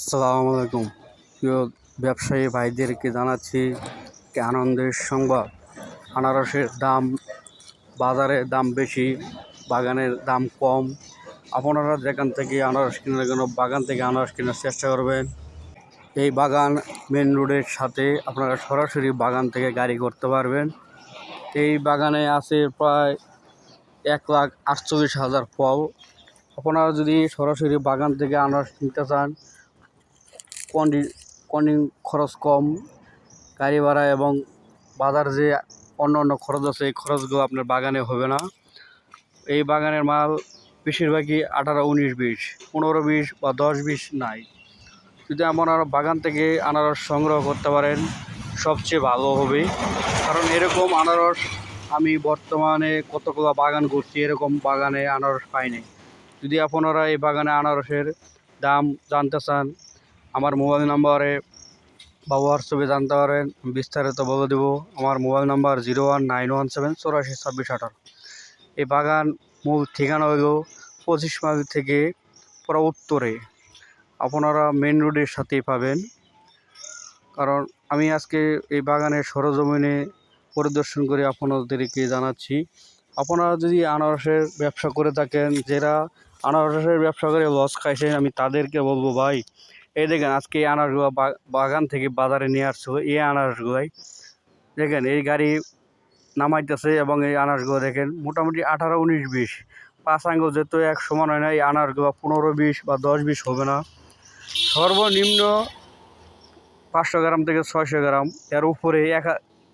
আসসালামু আলাইকুম প্রিয় ব্যবসায়ী ভাইদেরকে জানাচ্ছি আনন্দের সংবাদ। আনারসের দাম, বাজারে দাম বেশি, বাগানের দাম কম। আপনারা যেখান থেকে আনারস কেনার জন্য বাগান থেকে আনারস কেনার চেষ্টা করবেন, এই বাগান মেন রোডের সাথে আপনারা সরাসরি বাগান থেকে গাড়ি করতে পারবেন। এই বাগানে আছে প্রায় এক লাখ আটচল্লিশ হাজার ফল। আপনারা যদি সরাসরি বাগান থেকে আনারস কিনতে চান কন্ডি কন্ডিং খরচ কম, গাড়ি ভাড়া এবং বাজার যে অন্য অন্য খরচ আছে, এই খরচগুলো আপনার বাগানে হবে না। এই বাগানের মাল বেশিরভাগই আঠারো, উনিশ, বিশ, পনেরো বিশ বা দশ বিশ নাই। যদি আপনারা বাগান থেকে আনারস সংগ্রহ করতে পারেন, সবচেয়ে ভালো হবে। কারণ এরকম আনারস আমি বর্তমানে কতগুলো বাগান করছি, এরকম বাগানে আনারস পাইনি। যদি আপনারা এই বাগানে আনারসের দাম জানতে চান আমার মোবাইল নাম্বারে বা হোয়াটসঅ্যাপে জানতে পারেন বিস্তারিত বলে দেবো। আমার mobile number zero one nine one seven চৌরাশি ছাব্বিশ আঠারো। এই বাগান মূল ঠিকানা হইল পঁচিশ মাইল থেকে পুরো উত্তরে। আপনারা মেন রোডের সাথেই পাবেন। কারণ আমি আজকে এই বাগানের সরজমিনে পরিদর্শন করে আপনাদেরকে জানাচ্ছি। আপনারা যদি আনারসের ব্যবসা করে থাকেন, যারা আনারসের ব্যবসা করে লস খাইছেন, আমি তাদেরকে বলব ভাই এই দেখেন, আজকে এই আনারসগুলো বা- বাগান থেকে বাজারে নিয়ে আসছো এই আনারসগুলাই দেখেন, এই গাড়ি নামাইতেছে এবং এই আনারসগুলো দেখেন, মোটামুটি আঠারো, উনিশ, বিশ। পাঁচ আঙ্গুল যেহেতু এক সমান হয় না, এই আনারসগুলো পনেরো, বিশ বা দশ, বিশ হবে না। সর্বনিম্ন পাঁচশো গ্রাম থেকে ছয়শো গ্রাম। এর উপরে এক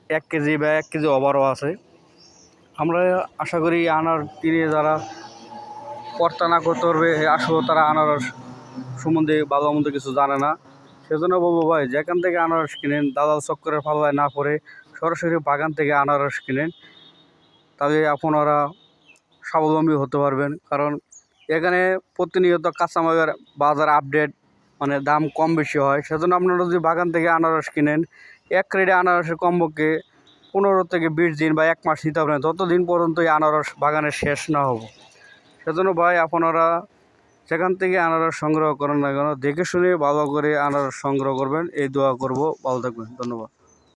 এক কেজি বা এক কেজি ওভারও আছে। আমরা আশা করি আনার কিনে যারা কর্তা না করতে পারবে, আসলে তারা আনারস সম্বন্ধে ভালো মন্দ কিছু জানে না। সেজন্য বলব ভাই, যেখান থেকে আনারস কিনেন, দালাল চক্করের পাল্লায় না পড়ে সরাসরি বাগান থেকে আনারস কিনেন, তাহলে আপনারা স্বাবলম্বী হতে পারবেন। কারণ এখানে প্রতিনিয়ত কাঁচামালের বাজার আপডেট মানে দাম কম বেশি হয়। সেজন্য আপনারা যদি বাগান থেকে আনারস কিনেন, এক ক্রেডে আনারসের কমপক্ষে পনেরো থেকে বিশ দিন বা এক মাস নিতে পারেন ততদিন পর্যন্ত এই আনারস বাগানের শেষ না হব। সেজন্য ভাই, আপনারা সেখান থেকে আনারস সংগ্রহ করেন না কেন? দেখে শুনে ভালো করে আনারস সংগ্রহ করবেন, এই দোয়া করব। ভালো থাকবেন, ধন্যবাদ।